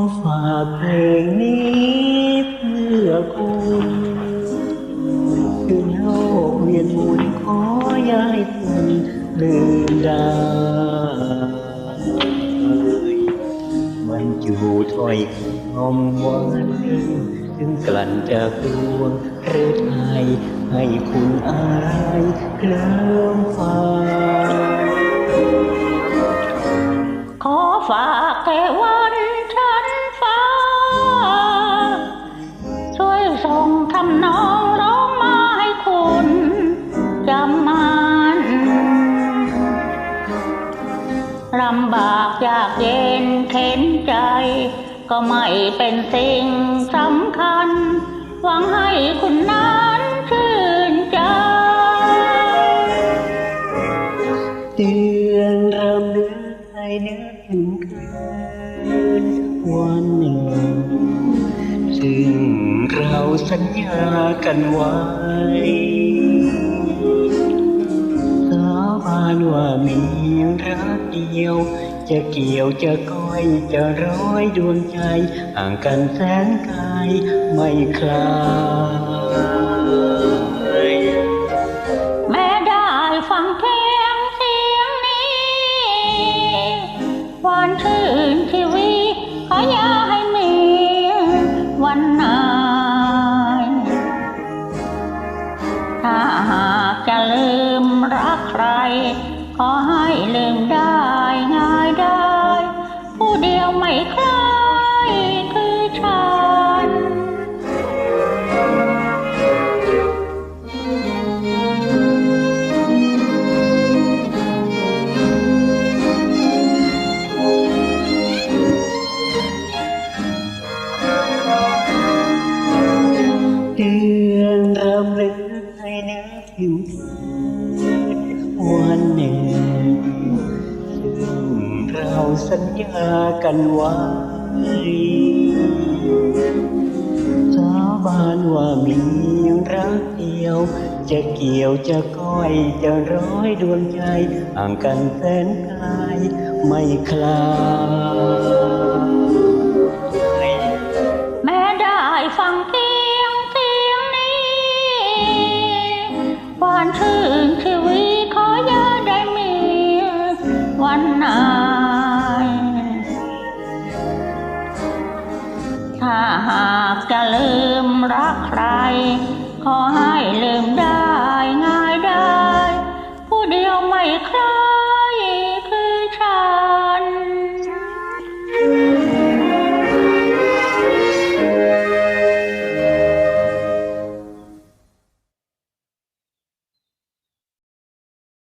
ขอฝากเพลงนี้เพื่อคุณคือโลกเวียนหมุนขอย้ายคุณลืมได้มันอยู่ถอยคำหวานลึงถึงกลั่นจากดวงเรือไทยให้คุณอายเคลื่อนฟ้าขอฝากแค่ว่าำบากยากเย็นเข็นใจ ก็ไม่เป็นสิ่งสำคัญ หวังให้คุณนั้นชื่นใจเตือนรำลึกให้นึกถึงคืนวันหนึ่ง ซึ่งเราสัญญากันไว้านว่ามีรักเดียว จะเกี่ยวจะก้อยจะร้อยดวงใจห่างกันแสนไกลไม่คลายแม้ได้ฟังเพลงเสียงนี้วานชื่นชีวิตขออย่าให้มีวันไหนถ้าหากจะลืมรัก ใครขอให้ลืมได้ง่ายได้ ผู้เดียวไม่คล้ายคือฉันเตือนรำลึกให้นึกถึงคืน วันหนึ่ง ซึ่งเราสัญญากันไว้สาบานว่ามีรักเดียว จะเกี่ยวจะก้อยจะร้อยดวงใจห่างกันแสนไกลไม่คลา้าหากจะลืมรักใคร ขอให้ลืมได้